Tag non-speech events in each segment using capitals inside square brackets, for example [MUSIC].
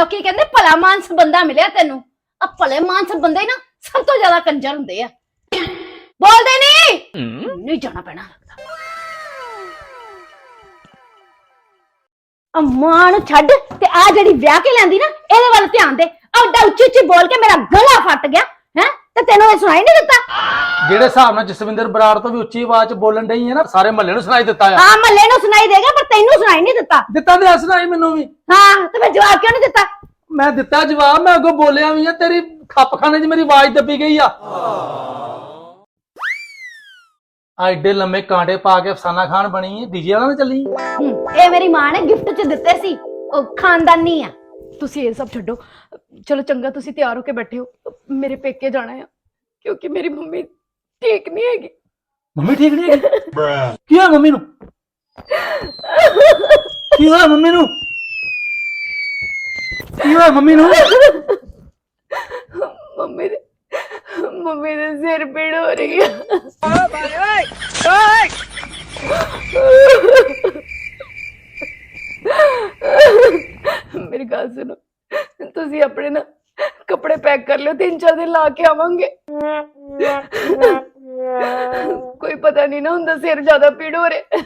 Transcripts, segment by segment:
ਲੋਕੀ ਕਹਿੰਦੇ ਭਲਾ ਮਾਨਸ ਬੰਦਾ ਮਿਲਿਆ ਤੈਨੂੰ? ਆ ਭਲੇ ਮਾਨਸ ਬੰਦੇ ਨਾ ਸਭ ਤੋਂ ਜ਼ਿਆਦਾ ਕੰਜਰ ਹੁੰਦੇ ਆ। ਬੋਲਦੇ ਨਹੀਂ ਨਹੀਂ ਜਾਣਾ ਪੈਣਾ ਲੱਗਦਾ। ਅੰਮਾ ਨੂੰ ਛੱਡ ਤੇ ਆ ਜਿਹੜੀ ਵਿਆਹ ਕੇ ਲੈਂਦੀ ਨਾ ਇਹਦੇ ਵੱਲ ਧਿਆਨ ਦੇ। ਆਡਾ ਉੱਚੀ ਉੱਚੀ ਬੋਲ ਕੇ ਮੇਰਾ ਗਲਾ ਫਟ ਗਿਆ ਹੈ? ਤੇ ਤੈਨੂੰ ਇਹ ਸੁਣਾਈ ਨਹੀਂ ਦਿੱਤਾ? ਜਿਹੜੇ ਹਿਸਾਬ ਨਾਲ ਜਸਵਿੰਦਰ ਬਰਾੜ ਤੋਂ ਵੀ ਉੱਚੀ ਆਵਾਜ਼ 'ਚ ਬੋਲਣ ਡਈ ਹੈ ਨਾ ਸਾਰੇ ਮਹੱਲੇ ਨੂੰ ਸੁਣਾਈ ਦਿੱਤਾ ਆ। ਹਾਂ ਮੱਲੇ ਨੂੰ ਸੁਣਾਈ ਦੇਗਾ ਪਰ ਤੈਨੂੰ ਸੁਣਾਈ ਨਹੀਂ ਦਿੱਤਾ। ਦਿੱਤਾ ਤੇ ਸੁਣਾਈ ਮੈਨੂੰ ਵੀ। ਹਾਂ ਤੇ ਮੈਂ ਜਵਾਬ ਕਿਉਂ ਨਹੀਂ ਦਿੱਤਾ? ਮੈਂ ਦਿੱਤਾ ਜਵਾਬ ਮੈਂ ਅੱਗੋਂ ਬੋਲਿਆ ਵੀ ਆ ਤੇਰੀ ਖੱਪਖਾਨੇ 'ਚ ਮੇਰੀ ਆਵਾਜ਼ ਦੱਬੀ ਗਈ ਆ। ਆ ਏਡੇ ਲੰਮੇ ਕਾਂਟੇ ਪਾ ਕੇ ਅਫਸਾਨਾ ਖਾਨ ਬਣੀ ਹੈ ਡੀਜੇ ਵਾਲਾ ਨਾ ਚੱਲੀ ਇਹ ਮੇਰੀ ਮਾਂ ਨੇ ਗਿਫਟ ਚ ਦਿੱਤੇ ਸੀ ਉਹ ਖਾਨਦਾਨੀ ਆ। ਤੁਸੀਂ ਇਹ ਸਭ ਛੱਡੋ। ਚਲੋ ਚੰਗਾ ਤੁਸੀਂ ਤਿਆਰ ਹੋ ਕੇ ਬੈਠੇ ਹੋ। ਮੇਰੇ ਪੇਕੇ ਜਾਣਾ ਹੈ ਕਿਉਂਕਿ ਮੇਰੀ ਮੰਮੀ ਠੀਕ ਨਹੀਂ ਹੈਗੀ। ਮੰਮੀ ਠੀਕ ਨਹੀਂ ਹੈਗੀ? [LAUGHS] ਕੀ ਹੋਇਆ ਮੰਮੀ ਨੂੰ? ਕੀ ਹੋਇਆ ਮੰਮੀ ਨੂੰ? ਕੀ ਹੋਇਆ ਮੰਮੀ ਨੂੰ? ਮੰਮੀ ਦੇ ਮੰਮੀ ਦੇ ਸਿਰ ਪੀੜ ਹੋ ਰਹੀ ਹੈ ਮੇਰੀ ਗੱਲ ਸੁਣੋ। ਤੁਸੀਂ ਆਪਣੇ ਨਾ ਕੱਪੜੇ ਪੈਕ ਕਰ ਲਿਓ ਤਿੰਨ ਚਾਰ ਦਿਨ ਲਾ ਕੇ ਆਵਾਂਗੇ। ਕੋਈ ਪਤਾ ਨਹੀਂ ਨਾ ਹੁੰਦਾ ਸਿਰ ਜ਼ਿਆਦਾ ਪੀੜ ਹੋ ਰਿਹਾ।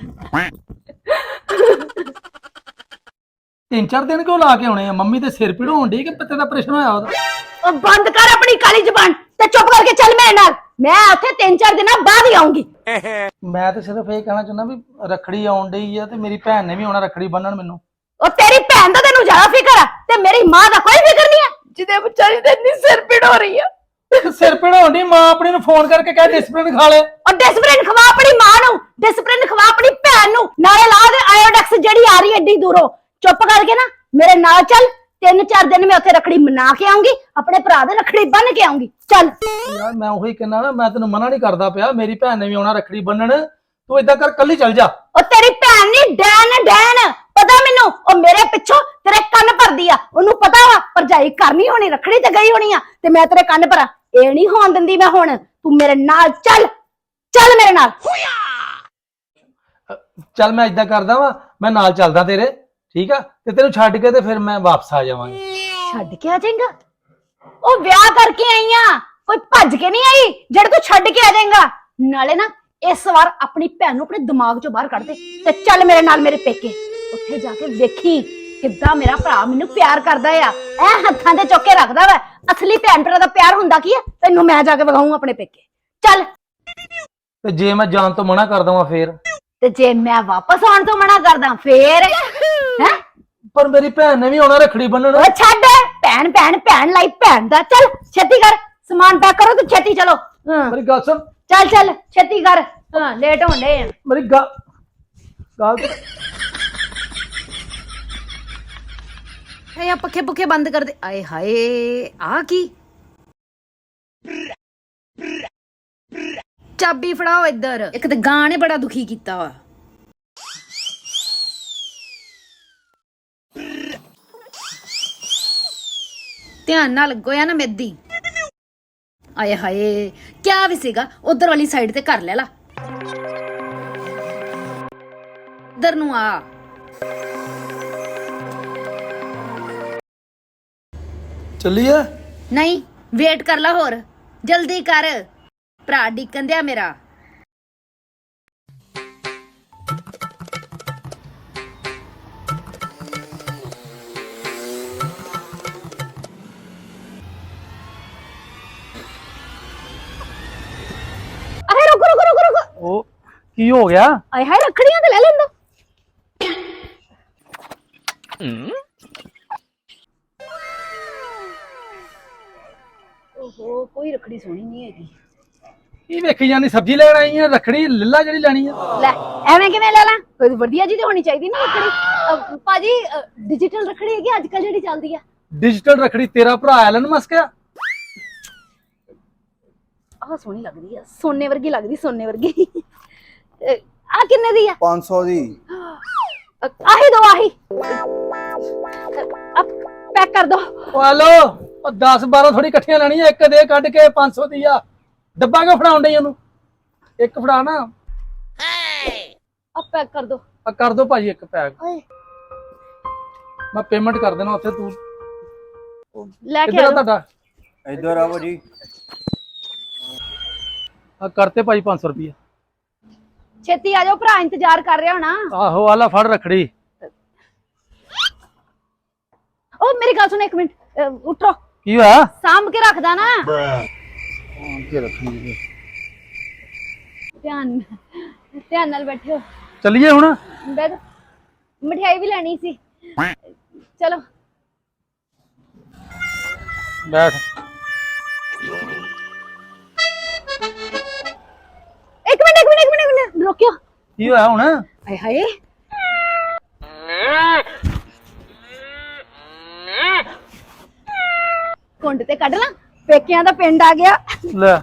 ਤਿੰਨ ਚਾਰ ਦਿਨ ਕਿਉਂ ਲਾ ਕੇ ਆਉਣੇ ਆ? ਮੰਮੀ ਤੇ ਸਿਰ ਪੀੜ ਹੋਣ ਡਈ ਕਿ ਪੱਤੇ ਦਾ ਆਪਰੇਸ਼ਨ ਹੋਇਆ ਉਹਦਾ? ਉਹ ਬੰਦ ਕਰ ਆਪਣੀ ਕਾਲੀ ਜ਼ਬਾਨ ਤੇ ਚੁੱਪ ਕਰਕੇ ਚੱਲ ਮੇਰੇ ਨਾਲ। ਮੈਂ ਉੱਥੇ ਤਿੰਨ ਚਾਰ ਦਿਨਾਂ ਬਾਅਦ ਹੀ ਆਉਂਗੀ ਮੈਂ ਤਾਂ ਸਿਰਫ ਇਹ ਕਹਿਣਾ ਚਾਹੁੰਦਾ ਵੀ ਰਖੜੀ ਆਉਣ ਡਈ ਆ ਤੇ ਮੇਰੀ ਭੈਣ ਨੇ ਵੀ ਆਉਣਾ ਰਖੜੀ ਬੰਨਣ ਮੈਨੂੰ। ਉਹ ਤੇਰੀ ਭੈਣ ਦਾ ਤੈਨੂੰ ਜ਼ਿਆਦਾ ਫਿਕਰ ਆ ਤੇ ਮੇਰੀ ਮਾਂ ਦਾ ਕੋਈ ਫਿਕਰ ਨਹੀਂ ਹੈ ਜਿਹਦੇ ਵਿਚਾਰੀ ਦੇ ਇੰਨੀ ਸਿਰ ਪੀੜ ਹੋ ਰਹੀ ਆ। ਸਿਰ ਪੀੜ ਹੋਣ ਡਈ ਮਾਂ ਆਪਣੀ ਨੂੰ ਫੋਨ ਕਰਕੇ ਕਹਿ ਡਿਸਪਲਿਨ ਖਾ ਲੈ। ਔਰ ਡਿਸਪਲਿਨ ਖਵਾ ਆਪਣੀ ਮਾਂ ਨੂੰ ਡਿਸਪਲਿਨ ਖਵਾ ਆਪਣੀ ਭੈਣ ਨੂੰ। ਨਾਲੇ ਲਾ ਦੇ ਆਇਓਡੈਕਸ ਜਿਹੜੀ ਆ ਰਹੀ ਏਡੀ ਦੂਰੋਂ। ਚੁੱਪ ਕਰਕੇ ਨਾ ਮੇਰੇ ਨਾਲ ਚੱਲ ਤਿੰਨ ਚਾਰ ਦਿਨ ਮੈਂ ਉੱਥੇ ਰਖੜੀ ਮਨਾ ਕੇ ਆਉਂਗੀ ਆਪਣੇ ਭਰਾ ਦੇ ਰਖੜੀ ਬੰਨ ਕੇ ਆਉਂਗੀ। ਚੱਲ। ਯਾਰ ਮੈਂ ਉਹੀ ਕਹਿੰਦਾ ਨਾ ਮੈਂ ਤੈਨੂੰ ਮਨਾ ਨਹੀਂ ਕਰਦਾ ਪਿਆ ਮੇਰੀ ਭੈਣ ਨੇ ਵੀ ਆਉਣਾ ਰਖੜੀ ਬੰਨਣ। ਤੂੰ ਇਦਾਂ ਕਰ ਕੱਲੀ ਚੱਲ ਜਾ। ਉਹ ਤੇਰੀ ਭੈਣ ਨਹੀਂ ਡੈਨ ਡੈਨ ਪਤਾ ਮੈਨੂੰ ਉਹ ਮੇਰੇ ਪਿੱਛੋਂ ਤੇਰੇ ਕੰਨ ਭਰਦੀ ਆ। ਉਹਨੂੰ ਪਤਾ ਵਾ ਭਰਜਾਈ ਕਰਨੀ ਹੋਣੀ ਰਖੜੀ ਤੇ ਗਈ ਹੋਣੀ ਆ। ਤੇ ਮੈਂ ਤੇਰੇ ਕੰਨ ਭਰਾਂ। ਇਹ ਨਹੀਂ ਹੋਣ ਦਿੰਦੀ ਮੈਂ ਹੁਣ। ਤੂੰ ਮੇਰੇ ਨਾਲ ਚੱਲ। ਚੱਲ ਮੇਰੇ ਨਾਲ। ਚੱਲ ਮੈਂ ਇਦਾਂ ਕਰਦਾ ਵਾਂ ਮੈਂ ਨਾਲ ਚੱਲਦਾ ਤੇਰੇ ਠੀਕ ਆ? ਤੇ ਤੈਨੂੰ ਛੱਡ ਕੇ ਤੇ ਫਿਰ ਮੈਂ ਵਾਪਸ ਆ ਜਾਵਾਂਗਾ। ਛੱਡ ਕੇ ਆ ਜਾਏਗਾ? ਉਹ ਵਿਆਹ ਕਰਕੇ ਆਈ ਆ। ਕੋਈ ਭੱਜ ਕੇ ਨਹੀਂ ਆਈ ਜਿਹੜਾ ਤੂੰ ਛੱਡ ਕੇ ਆ ਜਾਏਗਾ। ਨਾਲੇ ਨਾ ਇਸ ਵਾਰ ਆਪਣੀ ਭੈਣ ਨੂੰ ਆਪਣੇ ਦਿਮਾਗ ਚੋਂ ਬਾਹਰ ਕੱਢ ਦੇ ਤੇ ਚੱਲ ਮੇਰੇ ਨਾਲ ਮੇਰੇ ਪੇਕੇ। ਉੱਥੇ ਜਾ ਕੇ ਵੇਖੀ। ਕਿੱਦਾਂ ਮੇਰਾ ਭਰਾ ਮੈਨੂੰ ਪਿਆਰ ਕਰਦਾ ਆ? ਐ ਹੱਥਾਂ ਤੇ ਚੁੱਕ ਕੇ ਰੱਖਦਾ ਵਾ। ਅਸਲੀ ਭੈਣ ਭਰਾ ਦਾ ਪਿਆਰ ਹੁੰਦਾ ਕੀ ਹੈ ਤੈਨੂੰ ਮੈਂ ਜਾ ਕੇ ਵਿਖਾਊਂ ਆਪਣੇ ਪੇਕੇ। ਚੱਲ। ਤੇ ਜੇ ਮੈਂ ਜਾਣ ਤੋਂ ਮਨਾ ਕਰ ਦਵਾਂ ਫੇਰ? ਤੇ ਜੇ ਮੈਂ ਵਾਪਸ ਆਉਣ ਤੋਂ ਮਨਾ ਕਰਦਾ ਫੇਰ? ਹੈ? ਪਰ ਮੇਰੀ ਭੈਣ ਨੇ ਵੀ ਆਉਣਾ ਰਖੜੀ ਬੰਨਣ। ਉਹ ਛੱਡ। ਭੈਣ ਭੈਣ ਭੈਣ ਲਈ ਭੈਣ ਦਾ। ਚੱਲ ਛੇਤੀ ਕਰ। ਸਮਾਨ ਪੈਕ ਕਰੋ ਤੇ ਛੇਤੀ ਚਲੋ। ਹਾਂ। ਮੇਰੀ ਗੱਲ ਸੁਣ। ਚੱਲ ਚੱਲ ਛੇਤੀ ਕਰ। ਹਾਂ ਲੇਟ ਹੋਣੇ ਆ। ਮੇਰੀ ਗੱਲ ਗੱਲ ਹੇ ਆ ਪੱਖੇ ਪੁੱਖੇ ਬੰਦ ਕਰ ਦੇ ਆਏ ਹਾਏ ਆ ਕੀ? ਚਾਬੀ ਫੜਾਓ ਇੱਧਰ। ਇੱਕ ਤੇ ਗਾਂ ਨੇ ਬੜਾ ਦੁਖੀ ਕੀਤਾ ਵਾ। ਧਿਆਨ ਨਾਲ ਲੱਗੋ ਆ ਨਾ ਮੇਦੀ। ਆਏ ਹਾਏ, ਕਿਆ ਵੀ ਸੀਗਾ, ਉਧਰ ਵਾਲੀ ਸਾਈਡ ਤੇ ਕਰ ਲੈ ਲਾ। ਇਧਰ ਨੂੰ ਆ। ਚੱਲੀਏ ਨਹੀਂ ਵੇਟ ਕਰ ਲਾ ਹੋਰ ਜਲਦੀ ਕਰ ਭਰਾ ਡਿੱਕਣ ਦਿਆ ਮੇਰਾ ਅਰੇ ਰੁਕ ਰੁਕ ਰੁਕ ਰੁਕ ਉਹ ਕੀ ਹੋ ਗਿਆ ਆਏ ਹਾਏ ਰੱਖੜੀਆਂ ਤੇ ਲੈ ਲੈਂਦਾ ਓਹੋ ਕੋਈ ਰੱਖੜੀ ਸੋਹਣੀ ਨਹੀਂ ਹੈਗੀ। ਕੀ ਵੇਖੀ ਜਾਂਦੀ ਸਬਜ਼ੀ ਲੈਣ ਆਈ ਆ ਰਖੜੀ ਲੱਲਾ ਜਿਹੜੀ ਲੈਣੀ ਆ। ਲੈ ਐਵੇਂ ਕਿਵੇਂ ਲੈ ਲਾਂ? ਕੋਈ ਵਧੀਆ ਜੀ ਤੇ ਹੋਣੀ ਚਾਹੀਦੀ ਨਾ ਰੱਖੜੀ। ਭਾਜੀ ਡਿਜੀਟਲ ਰੱਖੜੀ ਹੈਗੀ ਅੱਜ ਕੱਲ ਜਿਹੜੀ ਚੱਲਦੀ ਆ। ਡਿਜੀਟਲ ਰਖੜੀ ਤੇਰਾ ਭਰਾ ਐਲਨ ਮਸਕ ਆ? ਆਹ ਸੋਹਣੀ ਲੱਗਦੀ ਆ ਸੋਨੇ ਵਰਗੀ ਲੱਗਦੀ ਸੋਨੇ ਵਰਗੀ। ਆ ਕਿੰਨੇ ਦੀ ਆ? 500 ਦੀ। ਆਹੀ ਦੋ ਆਹੀ। ਪੈਕ ਕਰ ਦੋ। ਹਲੋ। ਉਹ 10 12 ਥੋੜੀ ਇਕੱਠੀਆਂ ਲੈਣੀਆਂ ਇੱਕ ਦੇ ਕੱਢ ਕੇ 500 ਦੀ ਆ। ਡੱਬਾ ਕਿਉਂ ਫੜਾਉਣ ਡਈ ਉਹਨੂੰ। ਇੱਕ ਫੜਾ ਨਾ। ਆ ਪੈਕ ਕਰ ਦੋ। ਆ ਕਰ ਦੋ ਭਾਜੀ ਇੱਕ ਪੈਕ ਓਏ। ਮੈਂ ਪੇਮੈਂਟ ਕਰ ਦੇਣਾ ਉੱਥੇ ਤੂੰ। ਲੈ ਕੇ ਕਿੱਧਰ ਆ ਆਓ ਤੁਹਾਡਾ? ਇੱਧਰ ਆਵੋ ਜੀ ਆ ਕਰਤੇ ਭਾਈ 500 ਰੁਪਏ ਛੇਤੀ ਆ ਜਾਓ ਭਰਾ ਇੰਤਜ਼ਾਰ ਕਰ ਰਿਹਾ ਹੋਣਾ। ਆਹੋ ਆਲਾ ਫੜ ਰਖੜੀ। ਉਹ ਮੇਰੀ ਗੱਲ ਸੁਣੋ ਇੱਕ ਮਿੰਟ। ਅਹ, ਉੱਠੋ। ਕੀ ਹੋਇਆ? ਸਾਂਭ ਕੇ ਰੱਖਦਾ ਨਾ। ਕੀ ਧਿਆਨ ਧਿਆਨ ਨਾਲ ਬੈਠਿਓ। ਚੱਲੀਏ ਹੁਣ? ਬੈਠ ਮਠਿਆਈ ਵੀ ਲੈਣੀ ਸੀ। ਚਲੋ। ਬੈਠ। ਇੱਕ ਮਿੰਟ ਇੱਕ ਮਿੰਟ ਇੱਕ ਮਿੰਟ ਇੱਕ ਮਿੰਟ। ਰੁਕਿਓ। ਕੀ ਹੋਇਆ ਹੁਣ? ਹਾਏ ਹਾਏ। ਕੁੰਡ ਤੇ ਕੱਢ ਲਾਂ ਪੇਕਿਆਂ ਦਾ ਪਿੰਡ ਆ ਗਿਆ। ਲੈ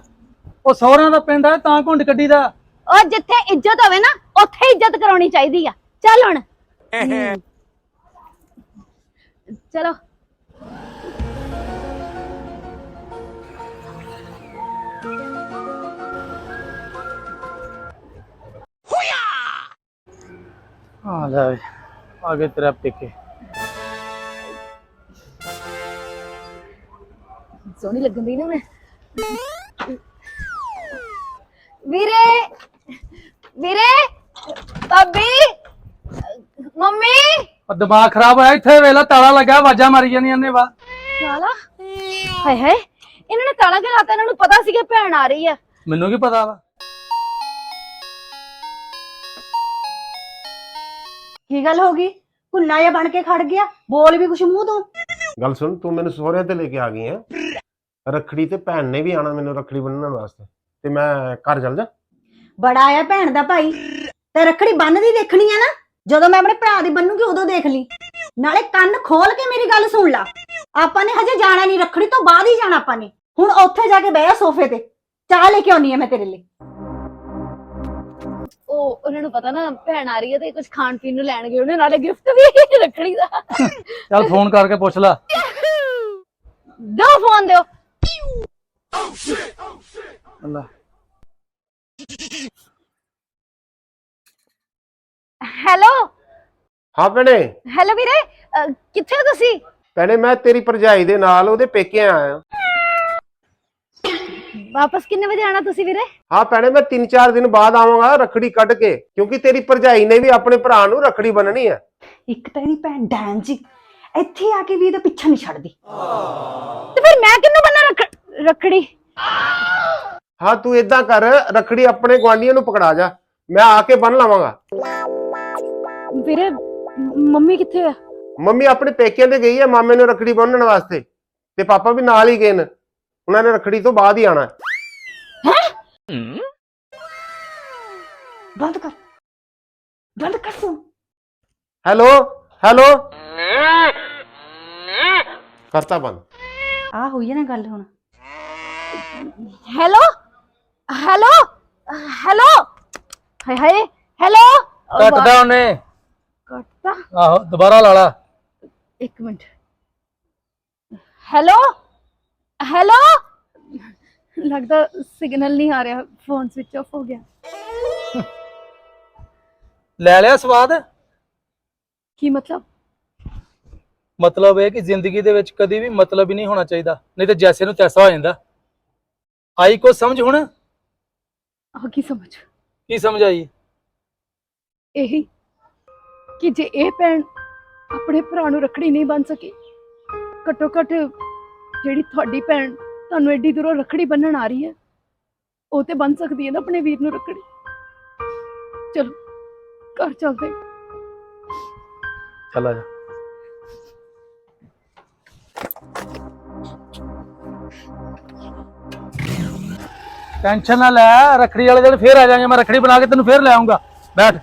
ਉਹ ਸਹੁਰਿਆਂ ਦਾ ਪਿੰਡ ਆ ਤਾਂ ਘੁੰਡ ਕੱਢੀ ਦਾ ਉਹ ਜਿੱਥੇ ਇੱਜ਼ਤ ਹੋਵੇ ਨਾ ਉੱਥੇ ਇੱਜ਼ਤ ਕਰਾਉਣੀ ਚਾਹੀਦੀ ਆ। ਚੱਲ ਹੁਣ। ਚਲੋ। ਆ ਲੈ ਵੇ, ਆ ਗਏ ਤੇਰਾ ਪੇਕੇ। ਸੋਹਣੀ ਲੱਗਣ ਦੀ ਨਾ ਮੈਂ। ਵੀਰੇ ਵੀਰੇ ਭਾਬੀ ਮੰਮੀ। ਆ ਦਿਮਾਗ ਖਰਾਬ ਹੋਇਆ ਇੱਥੇ ਵੇਲਾ ਤਾਲਾ ਲੱਗਾ ਆਵਾਜ਼ਾਂ ਮਾਰੀ ਜਾਂਦੀਆਂ ਨੇ ਵਾ ਤਾਲਾ? ਹਾਏ ਹਾਏ ਇਹਨਾਂ ਨੇ ਤਾਲਾ ਕਿਉਂ ਲਾਤਾ ਇਹਨਾਂ ਨੂੰ ਪਤਾ ਸੀ ਕਿ ਭੈਣ ਆ ਰਹੀ ਆ। ਮੈਨੂੰ ਕੀ ਪਤਾ ਵਾ? ਕੀ ਗੱਲ ਹੋ ਗਈ? ਕੁੰਨਾ ਜਿਹਾ ਬਣ ਕੇ ਖੜ ਗਿਆ ਬੋਲ ਵੀ ਕੁਛ ਮੂੰਹ ਤੋਂ। ਗੱਲ ਸੁਣ ਤੂੰ ਮੈਨੂੰ ਸਹੁਰਿਆਂ ਤੇ ਲੈ ਕੇ ਆ ਗਈ ਆ ਰੱਖੜੀ ਤੇ ਭੈਣ ਨੇ ਵੀ ਆਣਾ ਮੈਨੂੰ ਰੱਖੜੀ ਬੰਨਣ ਵਾਸਤੇ। ਤੇ ਮੈਂ ਘਰ ਚੱਲ ਜਾ। ਬੜਾ ਆਇਆ ਭੈਣ ਦਾ ਭਾਈ। ਤੇ ਰੱਖੜੀ ਬੰਨਦੀ ਦੇਖਣੀ ਆ ਨਾ। ਜਦੋਂ ਮੈਂ ਆਪਣੇ ਭਰਾ ਦੀ ਬੰਨੂਗੀ ਉਦੋਂ ਦੇਖ ਲਈ। ਨਾਲੇ ਕੰਨ ਖੋਲ ਕੇ ਮੇਰੀ ਗੱਲ ਸੁਣ ਲਾ। ਆਪਾਂ ਨੇ ਹਜੇ ਜਾਣਾ ਨਹੀਂ ਰੱਖੜੀ ਤੋਂ ਬਾਅਦ ਹੀ ਜਾਣਾ ਆਪਾਂ ਨੇ। ਹੁਣ ਉੱਥੇ ਜਾ ਕੇ ਬਹਿ ਜਾ ਸੋਫੇ ਤੇ। ਚਾਹ ਲੈ ਕੇ ਆਉਣੀ ਆ ਮੈਂ ਤੇਰੇ ਲਈ। ਉਹ ਉਹਨਾਂ ਨੂੰ ਪਤਾ ਨਾ ਭੈਣ ਆ ਰਹੀ ਹੈ ਤੇ ਕੁਝ ਖਾਣ ਪੀਣ ਨੂੰ ਲੈਣਗੇ। ਉਹਨੇ ਨਾਲੇ ਗਿਫਟ ਵੀ ਰੱਖਣੀ ਦਾ। ਚੱਲ ਫੋਨ ਕਰਕੇ ਪੁੱਛ ਲੈ। ਦੋ ਫੋਨ ਦਿਓ। ਹੈਲੋ ਹਾਂ ਭੈਣੇ। ਹੈਲੋ ਵੀਰੇ ਅਹ, ਕਿੱਥੇ ਹੋ ਤੁਸੀਂ? ਭੈਣੇ ਮੈਂ ਤੇਰੀ ਭਰਜਾਈ ਦੇ ਨਾਲ ਉਹਦੇ ਪੇਕੇ ਆਇਆ ਵਾਪਸ ਕਿੰਨੇ ਵਜੇ ਆਣਾ ਤੁਸੀਂ ਵੀਰੇ? ਹਾਂ ਭੈਣੇ ਮੈਂ 3-4 ਦਿਨ ਬਾਅਦ ਆਵਾਂਗਾ ਰੱਖੜੀ ਕੱਢ ਕੇ ਕਿਉਂਕਿ ਤੇਰੀ ਭਰਜਾਈ ਨੇ ਵੀ ਆਪਣੇ ਭਰਾ ਨੂੰ ਰੱਖੜੀ ਬੰਨਣੀ ਹੈ ਇੱਕ ਤਾਂ ਇਹਦੀ ਭੈਣ ਡੈਨ ਜੀ ਇੱਥੇ ਆ ਕੇ ਵੀ ਇਹਦਾ ਪਿੱਛਾ ਨਹੀਂ ਛੱਡਦੀ। ਤੇ ਫਿਰ ਮੈਂ ਰੱਖੜੀ। ਹਾਂ ਤੂੰ ਇਦਾਂ ਕਰ ਰੱਖੜੀ ਆਪਣੇ ਗਵਾਂਢੀਆਂ ਨੂੰ ਪਕੜਾ ਜਾ। ਮੈਂ ਆ ਕੇ ਬੰਨ ਲਵਾਂਗਾ। ਵੀਰੇ ਮੰਮੀ ਕਿੱਥੇ ਆ? ਮੰਮੀ ਆਪਣੇ ਪੇਕਿਆਂ ਤੇ ਗਈ ਹੈ ਮਾਮੇ ਨੂੰ ਰੱਖੜੀ ਬੰਨਣ ਵਾਸਤੇ। ਤੇ ਪਾਪਾ ਵੀ ਨਾਲ ਹੀ ਗਏ ਨੇ। ਉਹਨਾਂ ਨੇ ਰੱਖੜੀ ਤੋਂ ਬਾਅਦ ਹੀ ਆਣਾ। ਬੰਦ ਕਰ। ਬੰਦ ਕਰ ਫੋਨ ਹੈਲੋ ਹੈਲੋ। ਕਰਤਾ ਬੰਦ। ਆ ਹੋਈ ਹੈ ਨਾ ਗੱਲ ਹੁਣ। ਹੈਲੋ ਹੈਲੋ ਹੈਲੋ ਹਾਏ ਹਾਏ ਹੈਲੋ ਕੱਟਦਾ ਉਹਨੇ। ਕੱਟਦਾ ਆਹੋ ਦੁਬਾਰਾ ਲਾ ਲਾ। ਇੱਕ ਮਿੰਟ। ਹੈਲੋ ਹੈਲੋ ਲੱਗਦਾ ਸਿਗਨਲ ਨਹੀਂ ਆ ਰਿਹਾ। ਫੋਨ ਸਵਿਚ ਆਫ ਹੋ ਗਿਆ। ਲੈ ਲਿਆ ਸਵਾਦ? ਕੀ ਮਤਲਬ? ਮਤਲਬ ਇਹ ਕਿ ਜ਼ਿੰਦਗੀ ਦੇ ਵਿੱਚ ਕਦੀ ਵੀ ਮਤਲਬ ਹੀ ਨਹੀਂ ਹੋਣਾ ਚਾਹੀਦਾ। ਨਹੀਂ ਤੇ ਜੈਸੇ ਨੂੰ ਤੈਸਾ ਹੋ ਜਾਂਦਾ। ਆਈ ਕੋ ਸਮਝ ਹੁਣ? ਆ ਕੀ ਸਮਝ? ਕੀ ਸਮਝ ਆਈ? ਇਹੀ ਕਿ ਜੇ ਇਹ ਭੈਣ ਆਪਣੇ ਭਰਾ ਨੂੰ ਰੱਖੜੀ ਨਹੀਂ ਬੰਨ ਸਕੀ ਘੱਟੋ ਘੱਟ ਜਿਹੜੀ ਤੁਹਾਡੀ ਭੈਣ ਤੁਹਾਨੂੰ ਐਡੀ ਦੂਰੋਂ ਰੱਖੜੀ ਬੰਨਣ ਆ ਰਹੀ ਹੈ ਉਹ ਤੇ ਬੰਨ ਸਕਦੀ ਹੈ ਨਾ ਆਪਣੇ ਵੀਰ ਨੂੰ ਰੱਖੜੀ। ਚਲੋ ਘਰ ਚੱਲਦੇ। ਚੱਲ ਜਾ। ਟੈਨਸ਼ਨ ਨਾ ਲੈ, ਰਖੜੀ ਵਾਲੇ ਦਿਨ ਫੇਰ ਆ ਜਾਾਂਗੇ, ਮੈਂ ਰਖੜੀ ਬਣਾ ਕੇ ਤੈਨੂੰ ਫੇਰ ਲੈ ਆਉਂਗਾ ਬੈਠ।